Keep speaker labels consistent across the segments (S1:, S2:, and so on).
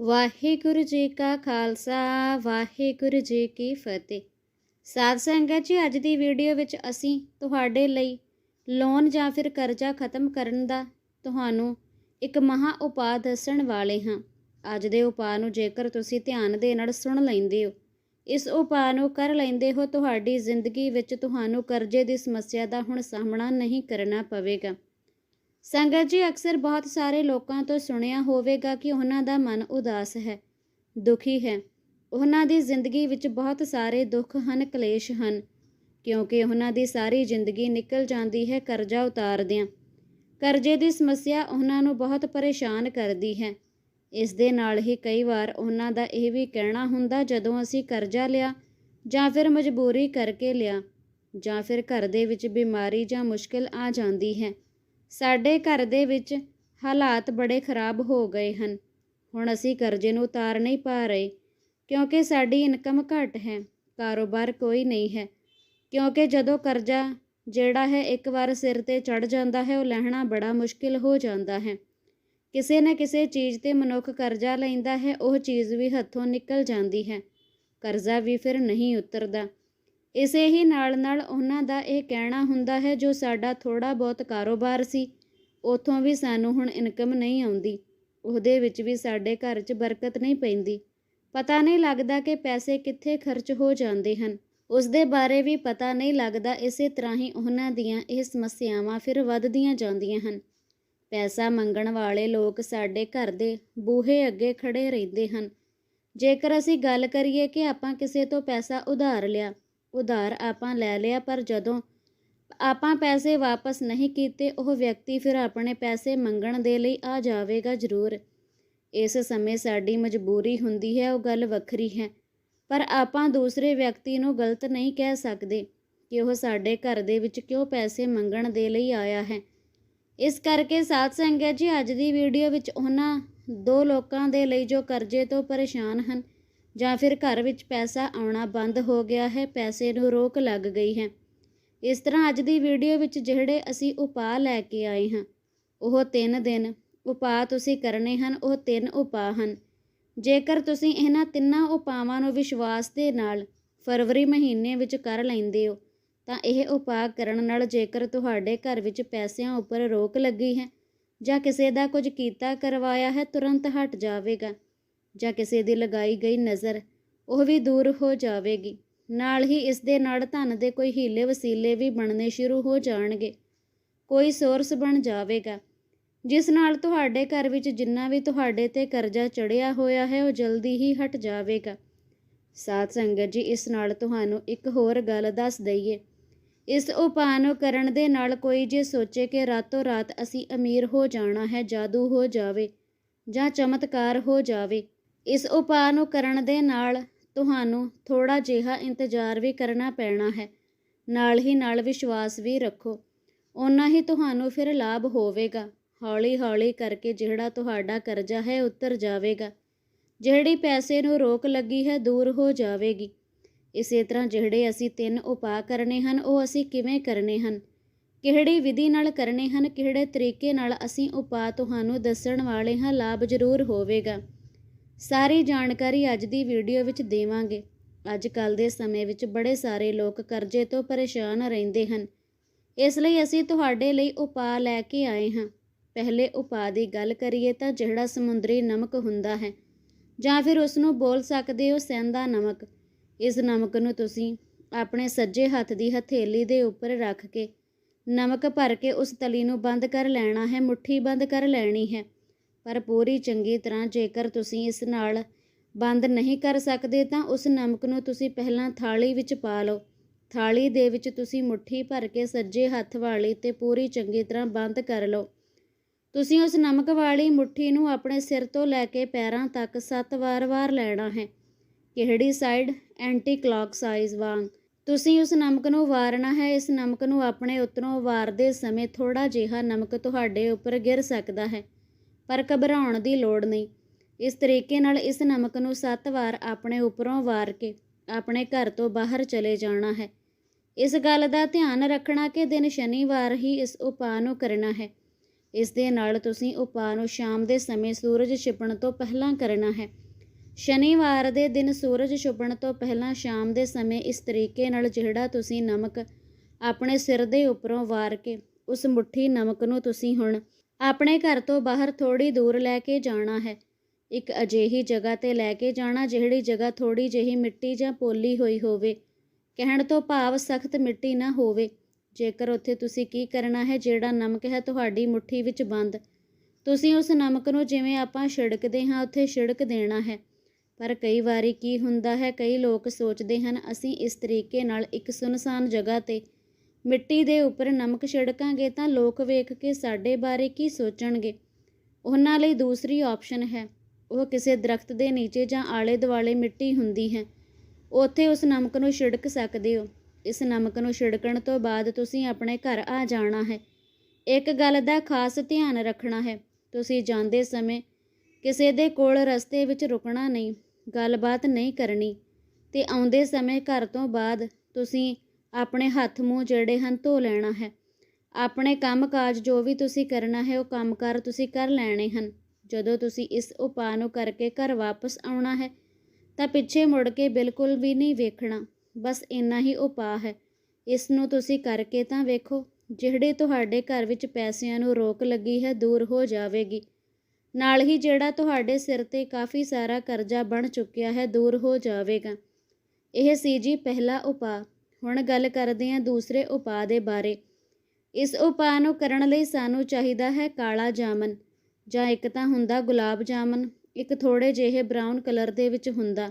S1: ਵਾਹਿਗੁਰੂ ਜੀ ਕਾ ਖਾਲਸਾ, ਵਾਹਿਗੁਰੂ ਜੀ ਕੀ ਫਤਿਹ। ਸਾਧ ਸੰਗਤ ਜੀ, ਅੱਜ ਦੀ ਵੀਡੀਓ ਵਿੱਚ ਅਸੀਂ ਤੁਹਾਡੇ ਲਈ ਲੋਨ ਜਾਂ ਫਿਰ ਕਰਜ਼ਾ ਖਤਮ ਕਰਨ ਦਾ ਤੁਹਾਨੂੰ ਇੱਕ ਮਹਾ ਉਪਾਅ ਦੱਸਣ ਵਾਲੇ ਹਾਂ। ਅੱਜ ਦੇ ਉਪਾਅ ਨੂੰ ਜੇਕਰ ਤੁਸੀਂ ਧਿਆਨ ਦੇ ਨਾਲ ਸੁਣ ਲੈਂਦੇ ਹੋ, ਇਸ ਉਪਾਅ ਨੂੰ ਕਰ ਲੈਂਦੇ ਹੋ, ਤੁਹਾਡੀ ਜ਼ਿੰਦਗੀ ਵਿੱਚ ਤੁਹਾਨੂੰ ਕਰਜ਼ੇ ਦੀ ਸਮੱਸਿਆ ਦਾ ਹੁਣ ਸਾਹਮਣਾ ਨਹੀਂ ਕਰਨਾ ਪਵੇਗਾ। ਸੰਗਤ ਜੀ, ਅਕਸਰ ਬਹੁਤ ਸਾਰੇ ਲੋਕਾਂ ਤੋਂ ਸੁਣਿਆ ਹੋਵੇਗਾ ਕਿ ਉਹਨਾਂ ਦਾ ਮਨ ਉਦਾਸ ਹੈ, ਦੁਖੀ ਹੈ। ਉਹਨਾਂ ਦੀ ਜ਼ਿੰਦਗੀ ਵਿੱਚ ਬਹੁਤ ਸਾਰੇ ਦੁੱਖ ਹਨ, ਕਲੇਸ਼ ਹਨ, ਕਿਉਂਕਿ ਉਹਨਾਂ ਦੀ ਸਾਰੀ ਜ਼ਿੰਦਗੀ ਨਿਕਲ ਜਾਂਦੀ ਹੈ ਕਰਜ਼ਾ ਉਤਾਰਦਿਆਂ। ਕਰਜ਼ੇ ਦੀ ਸਮੱਸਿਆ ਉਹਨਾਂ ਨੂੰ ਬਹੁਤ ਪਰੇਸ਼ਾਨ ਕਰਦੀ ਹੈ। ਇਸ ਦੇ ਨਾਲ ਹੀ ਕਈ ਵਾਰ ਉਹਨਾਂ ਦਾ ਇਹ ਵੀ ਕਹਿਣਾ ਹੁੰਦਾ, ਜਦੋਂ ਅਸੀਂ ਕਰਜ਼ਾ ਲਿਆ ਜਾਂ ਫਿਰ ਮਜਬੂਰੀ ਕਰਕੇ ਲਿਆ ਜਾਂ ਫਿਰ ਘਰ ਦੇ ਵਿੱਚ ਬਿਮਾਰੀ ਜਾਂ ਮੁਸ਼ਕਿਲ ਆ ਜਾਂਦੀ ਹੈ ਸਾਡੇ ਘਰ ਦੇ ਵਿੱਚ ਹਾਲਾਤ ਬੜੇ ਖਰਾਬ ਹੋ ਗਏ ਹਨ। ਹੁਣ ਅਸੀਂ ਕਰਜ਼ੇ ਨੂੰ ਉਤਾਰ ਨਹੀਂ ਪਾ ਰਹੇ, ਕਿਉਂਕਿ ਸਾਡੀ ਇਨਕਮ ਘੱਟ ਹੈ, ਕਾਰੋਬਾਰ ਕੋਈ ਨਹੀਂ ਹੈ। ਕਿਉਂਕਿ ਜਦੋਂ ਕਰਜ਼ਾ ਜਿਹੜਾ ਹੈ ਇੱਕ ਵਾਰ ਸਿਰ ਤੇ ਚੜ ਜਾਂਦਾ ਹੈ, ਉਹ ਲੈਣਾ ਬੜਾ ਮੁਸ਼ਕਿਲ ਹੋ ਜਾਂਦਾ ਹੈ। ਕਿਸੇ ਨਾ ਕਿਸੇ ਚੀਜ਼ ਤੇ ਮਨੁੱਖ ਕਰਜ਼ਾ ਲੈਂਦਾ ਹੈ, ਉਹ ਚੀਜ਼ ਵੀ ਹੱਥੋਂ ਨਿਕਲ ਜਾਂਦੀ ਹੈ। ਕਰਜ਼ਾ ਵੀ ਫਿਰ ਨਹੀਂ ਉਤਰਦਾ। ਇਸੇ ਹੀ ਨਾਲ ਨਾਲ ਉਹਨਾਂ ਦਾ ਇਹ ਕਹਿਣਾ ਹੁੰਦਾ ਹੈ, ਜੋ ਸਾਡਾ ਥੋੜਾ ਬਹੁਤ ਕਾਰੋਬਾਰ ਸੀ, ਉਥੋਂ ਵੀ ਸਾਨੂੰ ਹੁਣ ਇਨਕਮ ਨਹੀਂ ਆਉਂਦੀ। ਉਹਦੇ ਵਿੱਚ ਵੀ ਸਾਡੇ ਘਰ 'ਚ ਬਰਕਤ ਨਹੀਂ ਪੈਂਦੀ। ਪਤਾ ਨਹੀਂ ਲੱਗਦਾ ਕਿ ਪੈਸੇ ਕਿੱਥੇ ਖਰਚ ਹੋ ਜਾਂਦੇ ਹਨ। ਉਸ ਦੇ ਬਾਰੇ ਵੀ ਪਤਾ ਨਹੀਂ ਲੱਗਦਾ, ਇਸੇ ਤਰ੍ਹਾਂ ਹੀ ਉਹਨਾਂ ਦੀਆਂ ਇਹ ਸਮੱਸਿਆਵਾਂ ਫਿਰ ਵੱਧਦੀਆਂ ਜਾਂਦੀਆਂ ਹਨ। ਪੈਸਾ ਮੰਗਣ ਵਾਲੇ ਲੋਕ ਸਾਡੇ ਘਰ ਦੇ ਬੂਹੇ ਅੱਗੇ ਖੜੇ ਰਹਿੰਦੇ ਹਨ। ਜੇਕਰ ਅਸੀਂ ਗੱਲ ਕਰੀਏ ਕਿ ਆਪਾਂ ਕਿਸੇ ਤੋਂ ਪੈਸਾ ਉਧਾਰ ਲਿਆ ਉਧਾਰ ਆਪਾਂ ਲੈ ਲਿਆ, ਪਰ ਜਦੋਂ ਆਪਾਂ ਪੈਸੇ ਵਾਪਸ ਨਹੀਂ ਕੀਤੇ, ਉਹ ਵਿਅਕਤੀ ਫਿਰ ਆਪਣੇ ਪੈਸੇ ਮੰਗਣ ਦੇ ਲਈ ਆ ਜਾਵੇਗਾ ਜ਼ਰੂਰ। ਇਸ ਸਮੇਂ ਸਾਡੀ ਮਜਬੂਰੀ ਹੁੰਦੀ ਹੈ, ਉਹ ਗੱਲ ਵੱਖਰੀ ਹੈ। ਪਰ ਆਪਾਂ ਦੂਸਰੇ ਵਿਅਕਤੀ ਨੂੰ ਗਲਤ ਨਹੀਂ ਕਹਿ ਸਕਦੇ ਕਿ ਉਹ ਸਾਡੇ ਘਰ ਦੇ ਵਿੱਚ ਕਿਉਂ ਪੈਸੇ ਮੰਗਣ ਦੇ ਲਈ ਆਇਆ ਹੈ। ਇਸ ਕਰਕੇ ਸਾਧ ਸੰਗਤ ਜੀ, ਅੱਜ ਦੀ ਵੀਡੀਓ ਵਿੱਚ ਉਹਨਾਂ ਦੋ ਲੋਕਾਂ ਦੇ ਲਈ ਜੋ ਕਰਜ਼ੇ ਤੋਂ ਪਰੇਸ਼ਾਨ ਹਨ ਜਾਂ ਫਿਰ ਘਰ ਵਿੱਚ ਪੈਸਾ ਆਉਣਾ ਬੰਦ ਹੋ ਗਿਆ ਹੈ, ਪੈਸੇ ਨੂੰ ਰੋਕ ਲੱਗ ਗਈ ਹੈ। ਇਸ ਤਰ੍ਹਾਂ ਅੱਜ ਦੀ ਵੀਡੀਓ ਵਿੱਚ ਜਿਹੜੇ ਅਸੀਂ ਉਪਾਅ ਲੈ ਕੇ ਆਏ ਹਾਂ, ਉਹ ਤਿੰਨ ਦਿਨ ਉਪਾਅ ਤੁਸੀਂ ਕਰਨੇ ਹਨ, ਉਹ ਤਿੰਨ ਉਪਾਅ ਹਨ। ਜੇਕਰ ਤੁਸੀਂ ਇਹਨਾਂ ਤਿੰਨਾਂ ਉਪਾਵਾਂ ਨੂੰ ਵਿਸ਼ਵਾਸ ਦੇ ਨਾਲ ਫਰਵਰੀ ਮਹੀਨੇ ਵਿੱਚ ਕਰ ਲੈਂਦੇ ਹੋ, ਤਾਂ ਇਹ ਉਪਾਅ ਕਰਨ ਨਾਲ ਜੇਕਰ ਤੁਹਾਡੇ ਘਰ ਵਿੱਚ ਪੈਸਿਆਂ ਉੱਪਰ ਰੋਕ ਲੱਗੀ ਹੈ ਜਾਂ ਕਿਸੇ ਦਾ ਕੁਝ ਕੀਤਾ ਕਰਵਾਇਆ ਹੈ, ਤੁਰੰਤ ਹਟ ਜਾਵੇਗਾ। ਜਾਂ ਕਿਸੇ ਦੀ ਲਗਾਈ ਗਈ ਨਜ਼ਰ, ਉਹ ਵੀ ਦੂਰ ਹੋ ਜਾਵੇਗੀ। ਨਾਲ ਹੀ ਇਸ ਦੇ ਨਾਲ ਧਨ ਦੇ ਕੋਈ ਹੀਲੇ ਵਸੀਲੇ ਵੀ ਬਣਨੇ ਸ਼ੁਰੂ ਹੋ ਜਾਣਗੇ। ਕੋਈ ਸੋਰਸ ਬਣ ਜਾਵੇਗਾ। ਜਿਸ ਨਾਲ ਤੁਹਾਡੇ ਘਰ ਵਿੱਚ ਜਿੰਨਾ ਵੀ ਤੁਹਾਡੇ ਤੇ ਕਰਜ਼ਾ ਚੜਿਆ ਹੋਇਆ ਹੈ, ਉਹ ਜਲਦੀ ਹੀ ਹਟ ਜਾਵੇਗਾ। ਸਾਧ ਸੰਗਤ ਜੀ, ਇਸ ਨਾਲ ਤੁਹਾਨੂੰ ਇੱਕ ਹੋਰ ਗੱਲ ਦੱਸ ਦਈਏ। ਇਸ ਉਪਾਅ ਨੂੰ ਕਰਨ ਦੇ ਨਾਲ ਕੋਈ ਜੇ ਸੋਚੇ ਕਿ ਰਾਤੋਂ ਰਾਤ ਅਸੀਂ ਅਮੀਰ ਹੋ ਜਾਣਾ ਹੈ, ਜਾਦੂ ਹੋ ਜਾਵੇ ਜਾਂ ਚਮਤਕਾਰ ਹੋ ਜਾਵੇ ਇਸ ਉਪਾਅ ਨੂੰ ਕਰਨ ਦੇ ਨਾਲ ਤੁਹਾਨੂੰ ਥੋੜਾ ਜਿਹਾ ਇੰਤਜ਼ਾਰ ਵੀ ਕਰਨਾ ਪੈਣਾ ਹੈ। ਨਾਲ ਹੀ ਨਾਲ ਵਿਸ਼ਵਾਸ ਵੀ ਰੱਖੋ। ਓਨਾ ਹੀ ਤੁਹਾਨੂੰ ਫਿਰ ਲਾਭ ਹੋਵੇਗਾ। ਹੌਲੀ ਹੌਲੀ ਕਰਕੇ ਜਿਹੜਾ ਤੁਹਾਡਾ ਕਰਜ਼ਾ ਹੈ ਉਤਰ ਜਾਵੇਗਾ। ਜਿਹੜੀ ਪੈਸੇ ਨੂੰ ਰੋਕ ਲੱਗੀ ਹੈ ਦੂਰ ਹੋ ਜਾਵੇਗੀ। ਇਸੇ ਤਰ੍ਹਾਂ ਜਿਹੜੇ ਅਸੀਂ ਤਿੰਨ ਉਪਾਅ ਕਰਨੇ ਹਨ, ਉਹ ਅਸੀਂ ਕਿਵੇਂ ਕਰਨੇ ਹਨ? ਕਿਹੜੀ ਵਿਧੀ ਨਾਲ ਕਰਨੇ ਹਨ? ਕਿਹੜੇ ਤਰੀਕੇ ਨਾਲ ਅਸੀਂ ਉਪਾਅ ਤੁਹਾਨੂੰ ਦੱਸਣ ਵਾਲੇ ਹਾਂ? ਲਾਭ ਜ਼ਰੂਰ ਹੋਵੇਗਾ। ਸਾਰੀ ਜਾਣਕਾਰੀ ਅੱਜ ਦੀ ਵੀਡੀਓ ਵਿੱਚ ਦੇਵਾਂਗੇ। ਅੱਜ ਕੱਲ ਦੇ ਸਮੇਂ ਵਿੱਚ ਬੜੇ ਸਾਰੇ ਲੋਕ ਕਰਜ਼ੇ ਤੋਂ ਪਰੇਸ਼ਾਨ ਰਹਿੰਦੇ ਹਨ। ਇਸ ਲਈ ਅਸੀਂ ਤੁਹਾਡੇ ਲਈ ਉਪਾਅ ਲੈ ਕੇ ਆਏ ਹਾਂ। ਪਹਿਲੇ ਉਪਾਅ ਦੀ ਗੱਲ ਕਰੀਏ ਤਾਂ ਜਿਹੜਾ ਸਮੁੰਦਰੀ ਨਮਕ ਹੁੰਦਾ ਹੈ, ਜਾਂ ਫਿਰ ਉਸ ਨੂੰ ਬੋਲ ਸਕਦੇ ਹੋ ਸੈਂਦਾ ਨਮਕ। ਇਸ ਨਮਕ ਨੂੰ ਤੁਸੀਂ ਆਪਣੇ ਸੱਜੇ ਹੱਥ ਦੀ ਹਥੇਲੀ ਦੇ ਉੱਪਰ ਰੱਖ ਕੇ ਨਮਕ ਭਰ ਕੇ ਉਸ ਤਲੀ ਨੂੰ ਬੰਦ ਕਰ ਲੈਣਾ ਹੈ, ਮੁਠੀ ਬੰਦ ਕਰ ਲੈਣੀ ਹੈ। ਪਰ ਪੂਰੀ ਚੰਗੀ ਤਰ੍ਹਾਂ ਜੇਕਰ ਤੁਸੀਂ ਇਸ ਨਾਲ ਬੰਦ ਨਹੀਂ ਕਰ ਸਕਦੇ, ਤਾਂ ਉਸ ਨਮਕ ਨੂੰ ਤੁਸੀਂ ਪਹਿਲਾਂ ਥਾਲੀ ਵਿੱਚ ਪਾ ਲਓ। ਥਾਲੀ ਦੇ ਵਿੱਚ ਤੁਸੀਂ ਮੁਠੀ ਭਰ ਕੇ ਸੱਜੇ ਹੱਥ ਵਾਲੀ ਤੇ ਪੂਰੀ ਚੰਗੀ ਤਰ੍ਹਾਂ ਬੰਦ ਕਰ ਲਓ। ਤੁਸੀਂ ਉਸ ਨਮਕ ਵਾਲੀ ਮੁਠੀ ਨੂੰ ਆਪਣੇ ਸਿਰ ਤੋਂ ਲੈ ਕੇ ਪੈਰਾਂ ਤੱਕ ਸੱਤ ਵਾਰ-ਵਾਰ ਲੈਣਾ ਹੈ। ਕਿਹੜੀ ਸਾਈਡ ਐਂਟੀ ਕਲੌਕ ਸਾਈਜ਼ ਵਾਂਗ। ਤੁਸੀਂ ਉਸ ਨਮਕ ਨੂੰ ਵਾਰਨਾ ਹੈ। ਇਸ ਨਮਕ ਨੂੰ ਆਪਣੇ ਉੱਤਰੋਂ ਵਾਰਦੇ ਸਮੇਂ ਥੋੜਾ ਜਿਹਾ ਨਮਕ ਤੁਹਾਡੇ ਉੱਪਰ ਗਿਰ ਸਕਦਾ ਹੈ। ਪਰ ਘਬਰਾਉਣ ਦੀ ਲੋੜ ਨਹੀਂ। ਇਸ ਤਰੀਕੇ ਨਾਲ ਇਸ ਨਮਕ ਨੂੰ 7 ਵਾਰ ਆਪਣੇ ਉੱਪਰੋਂ ਵਾਰ ਕੇ ਆਪਣੇ ਘਰ ਤੋਂ ਬਾਹਰ ਚਲੇ ਜਾਣਾ ਹੈ। ਇਸ ਗੱਲ ਦਾ ਧਿਆਨ ਰੱਖਣਾ ਕਿ ਦਿਨ ਸ਼ਨੀਵਾਰ ਹੀ ਇਸ ਉਪਾਅ ਨੂੰ ਕਰਨਾ ਹੈ। ਇਸ ਦੇ ਨਾਲ ਤੁਸੀਂ ਉਪਾਅ ਨੂੰ ਸ਼ਾਮ ਦੇ ਸਮੇਂ ਸੂਰਜ ਛਿਪਣ ਤੋਂ ਪਹਿਲਾਂ ਕਰਨਾ ਹੈ। ਸ਼ਨੀਵਾਰ ਦੇ ਦਿਨ ਸੂਰਜ ਛੁਪਣ ਤੋਂ ਪਹਿਲਾਂ ਸ਼ਾਮ ਦੇ ਸਮੇਂ ਇਸ ਤਰੀਕੇ ਨਾਲ ਜਿਹੜਾ ਤੁਸੀਂ ਨਮਕ ਆਪਣੇ ਸਿਰ ਦੇ ਉੱਪਰੋਂ ਵਾਰ ਕੇ ਉਸ ਮੁੱਠੀ ਨਮਕ ਨੂੰ ਤੁਸੀਂ ਹੁਣ ਆਪਣੇ ਘਰ ਤੋਂ ਬਾਹਰ ਥੋੜੀ ਦੂਰ ਲੈ ਕੇ ਜਾਣਾ ਹੈ। ਇੱਕ ਅਜਿਹੀ ਜਗ੍ਹਾ ਤੇ ਲੈ ਕੇ ਜਾਣਾ ਜਿਹੜੀ ਜਗ੍ਹਾ ਥੋੜੀ ਜਿਹੀ ਮਿੱਟੀ ਜਾਂ ਪੋਲੀ ਹੋਈ ਹੋਵੇ। ਕਹਿਣ ਤੋਂ ਭਾਵ ਸਖਤ ਮਿੱਟੀ ਨਾ ਹੋਵੇ। ਜੇਕਰ ਉੱਥੇ ਤੁਸੀਂ ਕੀ ਕਰਨਾ ਹੈ, ਜਿਹੜਾ ਨਮਕ ਹੈ ਤੁਹਾਡੀ ਮੁੱਠੀ ਵਿੱਚ ਬੰਦ। ਤੁਸੀਂ ਉਸ ਨਮਕ ਨੂੰ ਜਿਵੇਂ ਆਪਾਂ ਛਿੜਕਦੇ ਹਾਂ, ਉੱਥੇ ਛਿੜਕ ਦੇਣਾ ਹੈ। ਪਰ ਕਈ ਵਾਰੀ ਕੀ ਹੁੰਦਾ ਹੈ, ਕਈ ਲੋਕ ਸੋਚਦੇ ਹਨ, ਅਸੀਂ ਇਸ ਤਰੀਕੇ ਨਾਲ ਇੱਕ ਸੁਨਸਾਨ ਜਗ੍ਹਾ ਤੇ ਮਿੱਟੀ ਦੇ ਉੱਪਰ ਨਮਕ ਛਿੜਕਾਂਗੇ ਤਾਂ ਲੋਕ ਵੇਖ ਕੇ ਸਾਡੇ ਬਾਰੇ ਕੀ ਸੋਚਣਗੇ? ਉਹਨਾਂ ਲਈ ਦੂਸਰੀ ਆਪਸ਼ਨ ਹੈ। ਉਹ ਕਿਸੇ ਦਰਖਤ ਦੇ ਨੀਚੇ ਜਾਂ ਆਲੇ ਦੁਆਲੇ ਮਿੱਟੀ ਹੁੰਦੀ ਹੈ। ਉੱਥੇ ਉਸ ਨਮਕ ਨੂੰ ਛਿੜਕ ਸਕਦੇ ਹੋ। ਇਸ ਨਮਕ ਨੂੰ ਛਿੜਕਣ ਤੋਂ ਬਾਅਦ ਤੁਸੀਂ ਆਪਣੇ ਘਰ ਆ ਜਾਣਾ ਹੈ। ਇੱਕ ਗੱਲ ਦਾ ਖਾਸ ਧਿਆਨ ਰੱਖਣਾ ਹੈ। ਤੁਸੀਂ ਜਾਂਦੇ ਸਮੇਂ ਕਿਸੇ ਦੇ ਕੋਲ ਰਸਤੇ ਵਿੱਚ ਰੁਕਣਾ ਨਹੀਂ, ਗੱਲਬਾਤ ਨਹੀਂ ਕਰਨੀ ਤੇ ਆਉਂਦੇ ਸਮੇਂ ਘਰ ਤੋਂ ਬਾਅਦ ਤੁਸੀਂ ਆਪਣੇ ਹੱਥ ਮੂੰਹ ਜਿਹੜੇ ਹਨ ਧੋ ਲੈਣਾ ਹੈ। ਆਪਣੇ ਕੰਮਕਾਜ ਜੋ ਵੀ ਤੁਸੀਂ ਕਰਨਾ ਹੈ, ਉਹ ਕੰਮਕਾਰ ਤੁਸੀਂ ਕਰ ਲੈਣੇ ਹਨ। ਜਦੋਂ ਤੁਸੀਂ ਇਸ ਉਪਾਅ ਨੂੰ ਕਰਕੇ ਘਰ ਵਾਪਸ ਆਉਣਾ ਹੈ, ਤਾਂ ਪਿੱਛੇ ਮੁੜ ਕੇ ਬਿਲਕੁਲ ਵੀ ਨਹੀਂ ਵੇਖਣਾ। ਬਸ ਇੰਨਾ ਹੀ ਉਪਾਅ ਹੈ। ਇਸ ਨੂੰ ਤੁਸੀਂ ਕਰਕੇ ਤਾਂ ਵੇਖੋ, ਜਿਹੜੇ ਤੁਹਾਡੇ ਘਰ ਵਿੱਚ ਪੈਸਿਆਂ ਨੂੰ ਰੋਕ ਲੱਗੀ ਹੈ, ਦੂਰ ਹੋ ਜਾਵੇਗੀ। ਨਾਲ ਹੀ ਜਿਹੜਾ ਤੁਹਾਡੇ ਸਿਰ ਤੇ ਕਾਫੀ ਸਾਰਾ ਕਰਜ਼ਾ ਬਣ ਚੁੱਕਿਆ ਹੈ, ਦੂਰ ਹੋ ਜਾਵੇਗਾ। ਇਹ ਸੀ ਜੀ ਪਹਿਲਾ ਉਪਾਅ। ਹੁਣ ਗੱਲ ਕਰਦੇ ਹਾਂ ਦੂਸਰੇ ਉਪਾਅ ਦੇ ਬਾਰੇ। ਇਸ ਉਪਾਅ ਨੂੰ ਕਰਨ ਲਈ ਸਾਨੂੰ ਚਾਹੀਦਾ ਹੈ ਕਾਲਾ ਜਾਮਨ, ਜਾਂ ਇੱਕ ਤਾਂ ਹੁੰਦਾ ਗੁਲਾਬ ਜਾਮਨ, ਇੱਕ ਥੋੜੇ ਜਿਹੇ ਬ੍ਰਾਊਨ ਕਲਰ ਦੇ ਵਿੱਚ ਹੁੰਦਾ।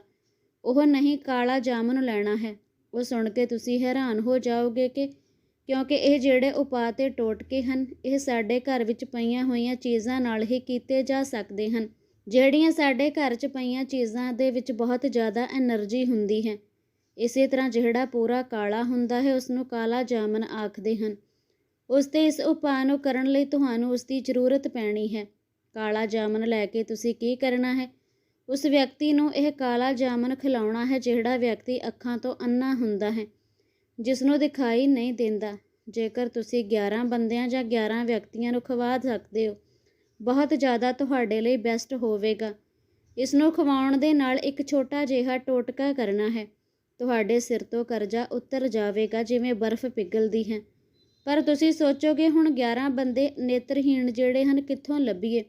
S1: ਉਹ ਨਹੀਂ ਕਾਲਾ ਜਾਮਨ ਲੈਣਾ ਹੈ। ਉਹ ਸੁਣ ਕੇ ਤੁਸੀਂ ਹੈਰਾਨ ਹੋ ਜਾਓਗੇ ਕਿ ਕਿਉਂਕਿ ਇਹ ਜਿਹੜੇ ਉਪਾਅ ਤੇ ਟੋਟਕੇ ਹਨ, ਇਹ ਸਾਡੇ ਘਰ ਵਿੱਚ ਪਈਆਂ ਹੋਈਆਂ ਚੀਜ਼ਾਂ ਨਾਲ ਹੀ ਕੀਤੇ ਜਾ ਸਕਦੇ ਹਨ, ਜਿਹੜੀਆਂ ਸਾਡੇ ਘਰ 'ਚ ਪਈਆਂ ਚੀਜ਼ਾਂ ਦੇ ਵਿੱਚ ਬਹੁਤ ਜ਼ਿਆਦਾ એનર્ਜੀ ਹੁੰਦੀ ਹੈ। ਇਸੇ ਤਰ੍ਹਾਂ ਜਿਹੜਾ ਪੂਰਾ ਕਾਲਾ ਹੁੰਦਾ ਹੈ ਉਸ ਨੂੰ ਕਾਲਾ ਜਾਮਨ ਆਖਦੇ ਹਨ। ਉਸ ਤੇ ਇਸ ਉਪਾਅ ਨੂੰ ਕਰਨ ਲਈ ਤੁਹਾਨੂੰ ਉਸ ਦੀ ਜ਼ਰੂਰਤ ਪੈਣੀ ਹੈ। ਕਾਲਾ ਜਾਮਨ ਲੈ ਕੇ ਤੁਸੀਂ ਕੀ ਕਰਨਾ ਹੈ? ਉਸ ਵਿਅਕਤੀ ਨੂੰ ਇਹ ਕਾਲਾ ਜਾਮਨ ਖਿਲਾਉਣਾ ਹੈ ਜਿਹੜਾ ਵਿਅਕਤੀ ਅੱਖਾਂ ਤੋਂ ਅੰਨਾ ਹੁੰਦਾ ਹੈ ਜਿਸ ਨੂੰ ਦਿਖਾਈ ਨਹੀਂ ਦਿੰਦਾ। ਜੇਕਰ ਤੁਸੀਂ 11 ਬੰਦਿਆਂ ਜਾਂ 11 ਵਿਅਕਤੀਆਂ ਨੂੰ ਖਵਾ ਸਕਦੇ ਹੋ, ਬਹੁਤ ਜ਼ਿਆਦਾ ਤੁਹਾਡੇ ਲਈ ਬੈਸਟ ਹੋਵੇਗਾ। ਇਸ ਨੂੰ ਖਵਾਉਣ ਦੇ ਨਾਲ ਇੱਕ ਛੋਟਾ ਜਿਹਾ ਟੋਟਕਾ ਕਰਨਾ ਹੈ। ਤੁਹਾਡੇ ਸਿਰ ਤੋਂ ਕਰਜ਼ਾ ਉਤਰ ਜਾਵੇਗਾ, ਜਿਵੇਂ ਬਰਫ਼ ਪਿਘਲਦੀ ਹੈ। ਪਰ ਤੁਸੀਂ ਸੋਚੋਗੇ, ਹੁਣ 11 ਬੰਦੇ ਨੇਤਰਹੀਣ ਜਿਹੜੇ ਹਨ, ਕਿੱਥੋਂ ਲੱਭੀਏ?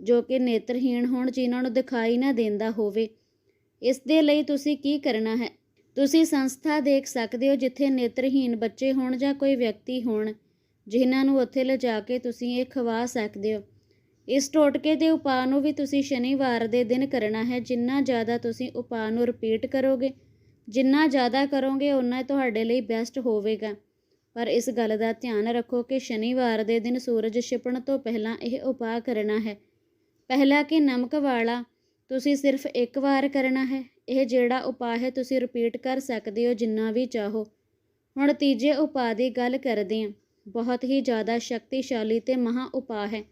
S1: ਜੋ ਕਿ ਨੇਤਰਹੀਣ ਹੋਣ, ਜਿਨ੍ਹਾਂ ਨੂੰ ਦਿਖਾਈ ਨਾ ਦਿੰਦਾ ਹੋਵੇ। ਇਸ ਦੇ ਲਈ ਤੁਸੀਂ ਕੀ ਕਰਨਾ ਹੈ? ਤੁਸੀਂ ਸੰਸਥਾ ਦੇਖ ਸਕਦੇ ਹੋ, ਜਿੱਥੇ ਨੇਤਰਹੀਣ ਬੱਚੇ ਹੋਣ ਜਾਂ ਕੋਈ ਵਿਅਕਤੀ ਹੋਣ, ਜਿਨ੍ਹਾਂ ਨੂੰ ਉੱਥੇ ਲਿਜਾ ਕੇ ਤੁਸੀਂ ਇਹ ਖਵਾ ਸਕਦੇ ਹੋ। ਇਸ ਟੋਟਕੇ ਦੇ ਉਪਾਅ ਨੂੰ ਵੀ ਤੁਸੀਂ ਸ਼ਨੀਵਾਰ ਦੇ ਦਿਨ ਕਰਨਾ ਹੈ, ਜਿੰਨਾ ਜ਼ਿਆਦਾ ਤੁਸੀਂ ਉਪਾਅ ਨੂੰ ਰਿਪੀਟ ਕਰੋਗੇ। ਜਿੰਨਾ ਜ਼ਿਆਦਾ ਕਰੋਗੇ ਉਨਾ ਤੁਹਾਡੇ ਲਈ ਬੈਸਟ ਹੋਵੇਗਾ। ਪਰ ਇਸ ਗੱਲ ਦਾ ਧਿਆਨ ਰੱਖੋ ਕਿ ਸ਼ਨੀਵਾਰ ਦੇ ਦਿਨ ਸੂਰਜ ਛਿਪਣ ਤੋਂ ਪਹਿਲਾਂ ਇਹ ਉਪਾਅ ਕਰਨਾ ਹੈ। ਪਹਿਲਾ ਕਿ ਨਮਕ ਵਾਲਾ, ਤੁਸੀਂ ਸਿਰਫ ਇੱਕ ਵਾਰ ਕਰਨਾ ਹੈ। ਇਹ ਜਿਹੜਾ ਉਪਾਅ ਹੈ, ਤੁਸੀਂ ਰਿਪੀਟ ਕਰ ਸਕਦੇ ਹੋ ਜਿੰਨਾ ਵੀ ਚਾਹੋ। ਹੁਣ ਤੀਜੇ ਉਪਾਅ ਦੀ ਗੱਲ ਕਰਦੇ ਹਾਂ। ਬਹੁਤ ਹੀ ਜ਼ਿਆਦਾ ਸ਼ਕਤੀਸ਼ਾਲੀ ਤੇ ਮਹਾ ਉਪਾਅ ਹੈ।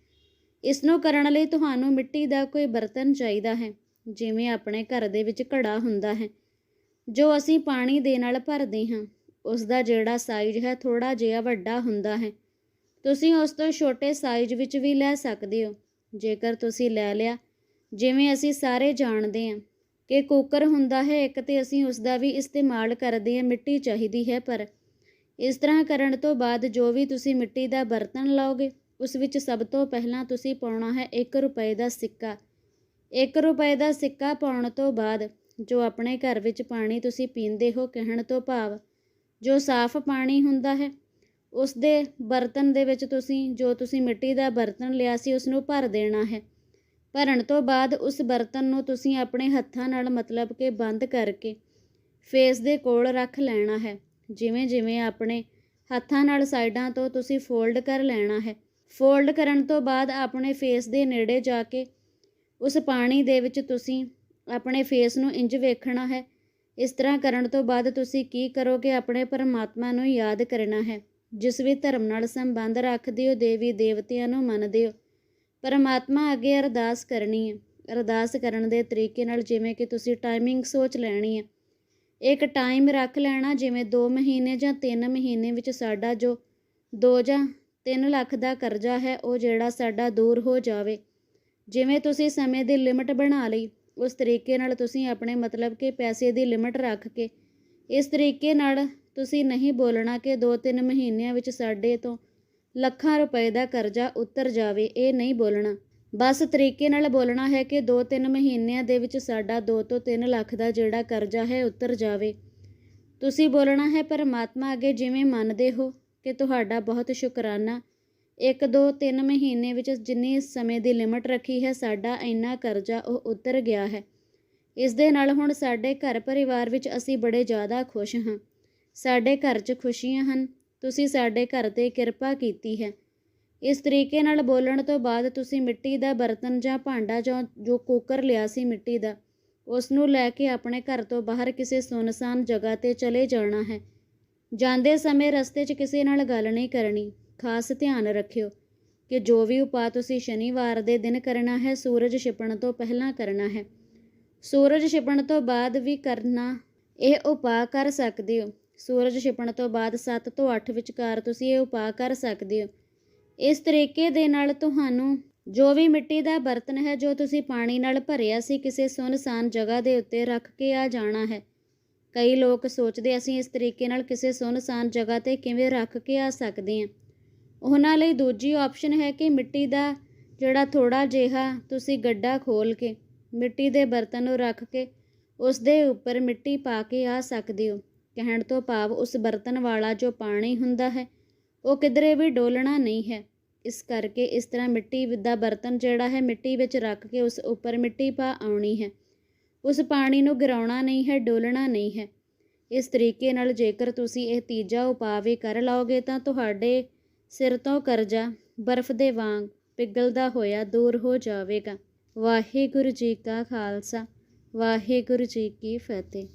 S1: ਇਸ ਨੂੰ ਕਰਨ ਲਈ ਤੁਹਾਨੂੰ ਮਿੱਟੀ ਦਾ ਕੋਈ ਬਰਤਨ ਚਾਹੀਦਾ ਹੈ, ਜਿਵੇਂ ਆਪਣੇ ਘਰ ਦੇ ਵਿੱਚ ਘੜਾ ਹੁੰਦਾ ਹੈ। ਜੋ ਅਸੀਂ ਪਾਣੀ ਦੇ ਨਾਲ ਭਰਦੇ ਹਾਂ ਉਸ ਦਾ ਜਿਹੜਾ ਸਾਈਜ਼ ਹੈ ਥੋੜਾ ਜਿਹਾ ਵੱਡਾ ਹੁੰਦਾ ਹੈ। ਤੁਸੀਂ ਉਸ ਤੋਂ ਛੋਟੇ ਸਾਈਜ਼ ਵਿੱਚ ਵੀ ਲੈ ਸਕਦੇ ਹੋ। ਜੇਕਰ ਤੁਸੀਂ ਲੈ ਲਿਆ, ਜਿਵੇਂ ਅਸੀਂ ਸਾਰੇ ਜਾਣਦੇ ਹਾਂ ਕਿ ਕੁੱਕਰ ਹੁੰਦਾ ਹੈ, ਇੱਕ ਤੇ ਅਸੀਂ ਉਸ ਦਾ ਵੀ ਇਸਤੇਮਾਲ ਕਰਦੇ ਹਾਂ, ਮਿੱਟੀ ਚਾਹੀਦੀ ਹੈ, ਪਰ ਇਸ ਤਰ੍ਹਾਂ ਕਰਨ ਤੋਂ ਬਾਅਦ ਜੋ ਵੀ ਤੁਸੀਂ ਮਿੱਟੀ ਦਾ ਬਰਤਨ ਲਾਓਗੇ, ਉਸ ਵਿੱਚ ਸਭ ਤੋਂ ਪਹਿਲਾਂ ਤੁਸੀਂ ਪਾਉਣਾ ਹੈ 1 ਰੁਪਏ ਦਾ ਸਿੱਕਾ। 1 ਰੁਪਏ ਦਾ ਸਿੱਕਾ ਪਾਉਣ ਤੋਂ ਬਾਅਦ ਜੋ ਆਪਣੇ ਘਰ ਵਿੱਚ ਪਾਣੀ ਤੁਸੀਂ ਪੀਂਦੇ ਹੋ ਕਹਿਣ ਤੋਂ ਭਾਵ, ਜੋ ਸਾਫ਼ ਪਾਣੀ ਹੁੰਦਾ ਹੈ ਉਸ ਦੇ ਬਰਤਨ ਦੇ ਵਿੱਚ ਤੁਸੀਂ, ਜੋ ਤੁਸੀਂ ਮਿੱਟੀ ਦਾ ਬਰਤਨ ਲਿਆ ਸੀ ਉਸ ਨੂੰ ਭਰ ਦੇਣਾ ਹੈ। ਭਰਨ ਤੋਂ ਬਾਅਦ ਉਸ ਬਰਤਨ ਨੂੰ ਤੁਸੀਂ ਆਪਣੇ ਹੱਥਾਂ ਨਾਲ ਮਤਲਬ ਕਿ ਬੰਦ ਕਰਕੇ ਫੇਸ ਦੇ ਕੋਲ ਰੱਖ ਲੈਣਾ ਹੈ। ਜਿਵੇਂ ਜਿਵੇਂ ਆਪਣੇ ਹੱਥਾਂ ਨਾਲ ਸਾਈਡਾਂ ਤੋਂ ਤੁਸੀਂ ਫੋਲਡ ਕਰ ਲੈਣਾ ਹੈ। ਫੋਲਡ ਕਰਨ ਤੋਂ ਬਾਅਦ ਆਪਣੇ ਫੇਸ ਦੇ ਨੇੜੇ ਜਾ ਕੇ ਉਸ ਪਾਣੀ ਦੇ ਵਿੱਚ ਤੁਸੀਂ ਆਪਣੇ ਫੇਸ ਨੂੰ ਇੰਜ ਵੇਖਣਾ ਹੈ। ਇਸ ਤਰ੍ਹਾਂ ਕਰਨ ਤੋਂ ਬਾਅਦ ਤੁਸੀਂ ਕੀ ਕਰੋਗੇ? ਆਪਣੇ ਪਰਮਾਤਮਾ ਨੂੰ ਯਾਦ ਕਰਨਾ ਹੈ। ਜਿਸ ਵੀ ਧਰਮ ਨਾਲ ਸੰਬੰਧ ਰੱਖਦੇ ਹੋ ਦੇਵੀ ਦੇਵਤਿਆਂ ਨੂੰ ਮੰਨਦੇ ਹੋ ਪਰਮਾਤਮਾ ਅੱਗੇ ਅਰਦਾਸ ਕਰਨੀ ਹੈ। ਅਰਦਾਸ ਕਰਨ ਦੇ ਤਰੀਕੇ ਨਾਲ ਜਿਵੇਂ ਕਿ ਤੁਸੀਂ ਟਾਈਮਿੰਗ ਸੋਚ ਲੈਣੀ ਹੈ। ਇੱਕ ਟਾਈਮ ਰੱਖ ਲੈਣਾ, ਜਿਵੇਂ 2 ਮਹੀਨੇ ਜਾਂ 3 ਮਹੀਨੇ ਵਿੱਚ ਸਾਡਾ ਜੋ 2 ਜਾਂ 3 ਲੱਖ ਦਾ ਕਰਜ਼ਾ ਹੈ, ਉਹ ਜਿਹੜਾ ਸਾਡਾ ਦੂਰ ਹੋ ਜਾਵੇ। ਜਿਵੇਂ ਤੁਸੀਂ ਸਮੇਂ ਦੀ ਲਿਮਟ ਬਣਾ ਲਈ ਉਸ ਤਰੀਕੇ ਨਾਲ ਤੁਸੀਂ ਆਪਣੇ ਮਤਲਬ ਕਿ ਪੈਸੇ ਦੀ ਲਿਮਟ ਰੱਖ ਕੇ, ਇਸ ਤਰੀਕੇ ਨਾਲ ਤੁਸੀਂ ਨਹੀਂ ਬੋਲਣਾ ਕਿ 2-3 ਮਹੀਨਿਆਂ ਵਿੱਚ ਸਾਡੇ ਤੋਂ ਲੱਖਾਂ ਰੁਪਏ ਦਾ ਕਰਜ਼ਾ ਉਤਰ ਜਾਵੇ, ਇਹ ਨਹੀਂ ਬੋਲਣਾ। ਬਸ ਤਰੀਕੇ ਨਾਲ ਬੋਲਣਾ ਹੈ ਕਿ 2-3 ਮਹੀਨਿਆਂ ਦੇ ਵਿੱਚ ਸਾਡਾ 2 ਤੋਂ 3 ਲੱਖ ਦਾ ਜਿਹੜਾ ਕਰਜ਼ਾ ਹੈ ਉਤਰ ਜਾਵੇ। ਤੁਸੀਂ ਬੋਲਣਾ ਹੈ, ਪਰਮਾਤਮਾ ਅੱਗੇ ਜਿਵੇਂ ਮੰਨਦੇ ਹੋ ਕਿ ਤੁਹਾਡਾ ਬਹੁਤ ਸ਼ੁਕਰਾਨਾ ਇੱਕ ਦੋ ਤਿੰਨ ਮਹੀਨੇ ਵਿੱਚ ਜਿੰਨੀ ਸਮੇਂ ਦੀ ਲਿਮਟ ਰੱਖੀ ਹੈ, ਸਾਡਾ ਇੰਨਾ ਕਰਜ਼ਾ ਉਹ ਉਤਰ ਗਿਆ ਹੈ। ਇਸ ਦੇ ਨਾਲ ਹੁਣ ਸਾਡੇ ਘਰ ਪਰਿਵਾਰ ਵਿੱਚ ਅਸੀਂ ਬੜੇ ਜ਼ਿਆਦਾ ਖੁਸ਼ ਹਾਂ। ਸਾਡੇ ਘਰ 'ਚ ਖੁਸ਼ੀਆਂ ਹਨ। ਤੁਸੀਂ ਸਾਡੇ ਘਰ 'ਤੇ ਕਿਰਪਾ ਕੀਤੀ ਹੈ। ਇਸ ਤਰੀਕੇ ਨਾਲ ਬੋਲਣ ਤੋਂ ਬਾਅਦ ਤੁਸੀਂ ਮਿੱਟੀ ਦਾ ਬਰਤਨ ਜਾਂ ਭਾਂਡਾ ਜਾਂ ਜੋ ਕੁੱਕਰ ਲਿਆ ਸੀ ਮਿੱਟੀ ਦਾ, ਉਸ ਨੂੰ ਲੈ ਕੇ ਆਪਣੇ ਘਰ ਤੋਂ ਬਾਹਰ ਕਿਸੇ ਸੁਨਸਾਨ ਜਗ੍ਹਾ 'ਤੇ ਚਲੇ ਜਾਣਾ ਹੈ। ਜਾਂਦੇ ਸਮੇਂ ਰਸਤੇ 'ਚ ਕਿਸੇ ਨਾਲ ਗੱਲ ਨਹੀਂ ਕਰਨੀ। ਖਾਸ ਧਿਆਨ ਰੱਖਿਓ ਕਿ ਜੋ ਵੀ ਉਪਾਅ ਤੁਸੀਂ ਸ਼ਨੀਵਾਰ ਦੇ ਦਿਨ ਕਰਨਾ ਹੈ, ਸੂਰਜ ਛਿਪਣ ਤੋਂ ਪਹਿਲਾਂ ਕਰਨਾ ਹੈ। ਸੂਰਜ ਛਿਪਣ ਤੋਂ ਬਾਅਦ ਵੀ ਕਰਨਾ, ਇਹ ਉਪਾਅ ਕਰ ਸਕਦੇ ਹੋ। ਸੂਰਜ ਛਿਪਣ ਤੋਂ ਬਾਅਦ 7 ਤੋਂ 8 ਵਿਚਕਾਰ ਤੁਸੀਂ ਇਹ ਉਪਾਅ ਕਰ ਸਕਦੇ ਹੋ। ਇਸ ਤਰੀਕੇ ਦੇ ਨਾਲ ਤੁਹਾਨੂੰ ਜੋ ਵੀ ਮਿੱਟੀ ਦਾ ਬਰਤਨ ਹੈ, ਜੋ ਤੁਸੀਂ ਪਾਣੀ ਨਾਲ ਭਰਿਆ ਸੀ, ਕਿਸੇ ਸੁੰਨਸਾਨ ਜਗ੍ਹਾ ਦੇ ਉੱਤੇ ਰੱਖ ਕੇ ਆ ਜਾਣਾ ਹੈ। ਕਈ ਲੋਕ ਸੋਚਦੇ ਅਸੀਂ ਇਸ ਤਰੀਕੇ ਨਾਲ ਕਿਸੇ ਸੁੰਨਸਾਨ ਜਗ੍ਹਾ ਤੇ ਕਿਵੇਂ ਰੱਖ ਕੇ ਆ ਸਕਦੇ ਹਾਂ। ਉਹਨਾਂ ਲਈ ਦੂਜੀ ਆਪਸ਼ਨ ਹੈ ਕਿ ਮਿੱਟੀ ਦਾ ਜਿਹੜਾ ਥੋੜਾ ਜਿਹਾ ਤੁਸੀਂ ਗੱਡਾ ਖੋਲ ਕੇ, ਮਿੱਟੀ ਦੇ ਬਰਤਨ ਨੂੰ ਰੱਖ ਕੇ ਉਸ ਦੇ ਉੱਪਰ ਮਿੱਟੀ ਪਾ ਕੇ ਆ ਸਕਦੇ ਹੋ। ਕਹਿਣ ਤੋਂ ਭਾਵ ਉਸ ਬਰਤਨ ਵਾਲਾ ਜੋ ਪਾਣੀ ਹੁੰਦਾ ਹੈ, ਉਹ ਕਿਧਰੇ ਵੀ ਡੋਲਣਾ ਨਹੀਂ ਹੈ। ਇਸ ਕਰਕੇ ਇਸ ਤਰ੍ਹਾਂ ਮਿੱਟੀ ਦਾ ਬਰਤਨ ਜਿਹੜਾ ਹੈ ਮਿੱਟੀ ਵਿੱਚ ਰੱਖ ਕੇ ਉਸ ਉੱਪਰ ਮਿੱਟੀ ਪਾ ਆਉਣੀ ਹੈ। ਉਸ ਪਾਣੀ ਨੂੰ ਗਿਰਾਉਣਾ ਨਹੀਂ ਹੈ, ਡੋਲਣਾ ਨਹੀਂ ਹੈ। ਇਸ ਤਰੀਕੇ ਨਾਲ ਜੇਕਰ ਤੁਸੀਂ ਇਹ ਤੀਜਾ ਉਪਾਅ ਵੀ ਕਰ ਲਓਗੇ ਤਾਂ ਤੁਹਾਡੇ ਸਿਰ ਤੋਂ ਕਰਜ਼ਾ ਬਰਫ਼ ਦੇ ਵਾਂਗ ਪਿਘਲਦਾ ਹੋਇਆ ਦੂਰ ਹੋ ਜਾਵੇਗਾ। ਵਾਹਿਗੁਰੂ ਜੀ ਕਾ ਖਾਲਸਾ, ਵਾਹਿਗੁਰੂ ਜੀ ਕੀ ਫਤਿਹ।